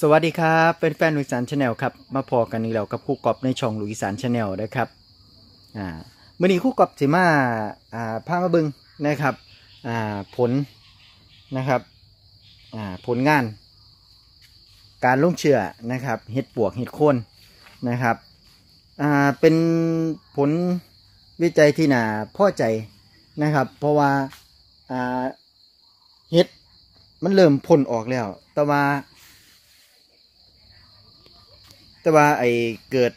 สวัสดีครับเป็นแฟนลุยสานชาแนลครับมาพอกันอีกแล้วกับคู่กอบในช่องลุยสานชาแนลนะครับอ่ามื่อนี้คู่กอบสิมาอ่าพามาบึงนะครับอ่าผลนะครับอ่าผลงาน การลงเชื่อนะครับเห็ดปวกเห็ดโคนนะครับอ่าเป็นผลวิจัยที่น่าพอใจนะครับ เพราะว่าอ่าเห็ดมันเริ่มพ่นออกแล้ว แต่ว่า แต่ว่าไอเกิด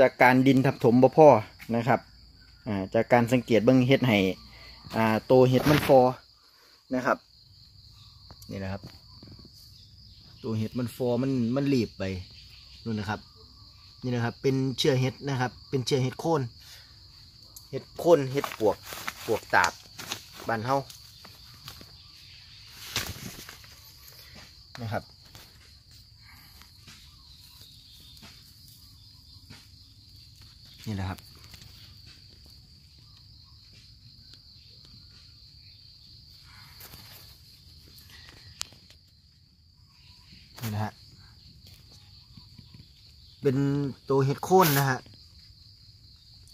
จากการดินทับถมบ่พ่อนะครับอ่าจากการสังเกตเบิ้งเห็ดให้อ่าโตเห็ดมันฟอนะครับ นี่นะครับ ตัวเห็ดมันฟอมันมันหลีบไปนู่นนะครับ นี่นะครับ เป็นเชื้อเห็ดนะครับ เป็นเชื้อเห็ดโคนเห็ดโคนเห็ดปวกปวกตาบบานเฮานะครับ นี่แหละครับนี่นะฮะเป็นตัวเห็ดโคนนะฮะ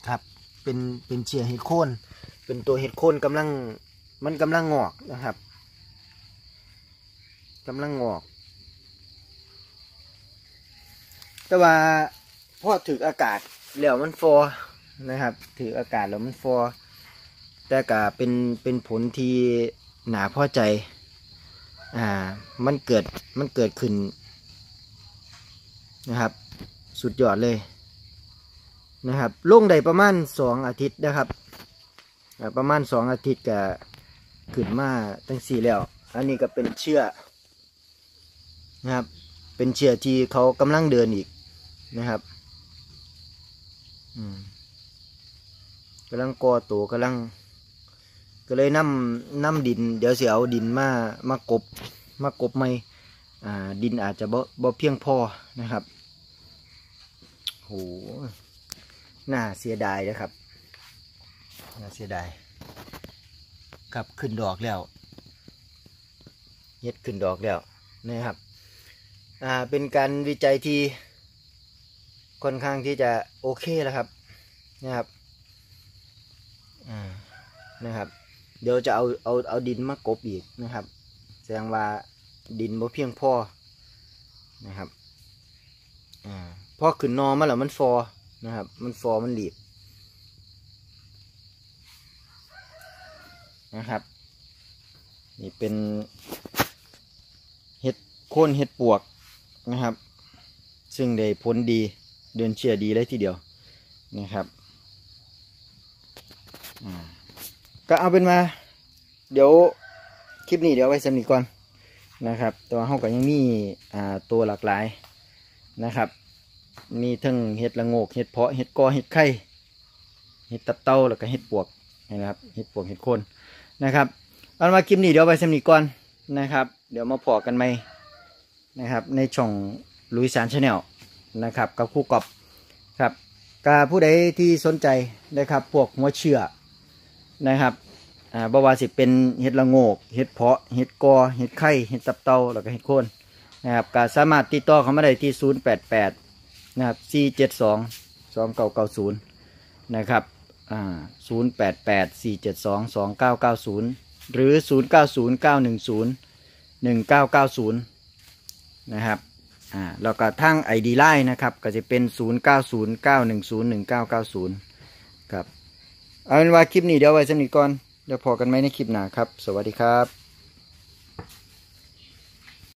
ครับเป็นเป็นเชียเห็ดโคนเป็นตัวเห็ดโคนกำลังมันกำลังงอกนะครับกำลังงอก แต่ว่าพอถึกอากาศ แล้วมันฟอนะครับ ถืออากาศแล้วมันฟอแต่ก็เป็นเป็นผลที่หนาพอใจ อ่า มันเกิดมันเกิดขึ้นนะครับ สุดยอดเลยนะครับลงได้ประมาณสองอาทิตย์นะครับ ประมาณสองอาทิตย์ก็ขึ้นมาตั้งสี่แล้ว อันนี้ก็เป็นเชือกนะครับ เป็นเชือกที่เขากำลังเดินอีกนะครับ กำลังก่อตัวกำลัง ก็เลยนำนำดิน เดี๋ยวเสียเอาดินมามากบ มากบไม่อ่าดินอาจจะบ่บ่เพียงพอนะครับโหน่าเสียดายนะครับน่าเสียดายครับขึ้นดอกแล้วเฮ็ดขึ้นดอกแล้วนะครับอ่าเป็นการวิจัยที่ค่อนข้างที่จะโอเคแล้วครับ นะครับอ่านะครับ เดี๋ยวจะเอาเอาเอาดินมากบอีกนะครับ แสดงว่าดินบ่เพียงพอนะครับอ่าพอขึ้นนอมาแล้วมันฟอนะครับ มันฟอมันหลีบนะครับ นี่เป็นเห็ดโค่นเห็ดปวกนะครับ ซึ่งได้ผลดีเดินเชียดีเลยทีเดียวนะครับ ก็เอาเป็นมา เดี๋ยวคลิปนี้เดี๋ยวไว้สำนีก่อนนะครับตัวห้องก็ยังมีอ่าตัวหลากหลายนะครับ มีทั้งเห็ดละโงกเห็ดเพาะเห็ดกอเห็ดไข่เห็ดตับเต้าแล้วก็เห็ดปวกนะครับเห็ดปวกเห็ดโคนนะครับเอามาคลิปนี้เดี๋ยวไว้สำนีก่อนนะครับ เดี๋ยวมาพอกันไหมนะครับ ในช่องลุยสารชาแนลนะครับกับคู่กอบครับกาผู้ใดที่สนใจนะครับพวกหัวเชื่อ นะครับอ่าบว่าสิเป็นเห็ดละโงกเห็ดเพาะเห็ดกอเห็ดไข่เห็ดตับเตาแล้วก็เห็ดโคนนะครับก็สามารถติดต่อเขามาได้ที่ 088นะครับ472 2990นะครับอ่า088 472 2990 หรือ 090 910 1990นะครับอ่าแล้วก็ทั้ง ID Line นะครับ ก็จะเป็น 090 910 1990 ครับ เอาเป็นว่าคลิปนี้เดี๋ยวไว้สนิทก่อนเดี๋ยวพอกันไหมในคลิปหน้าครับ สวัสดีครับ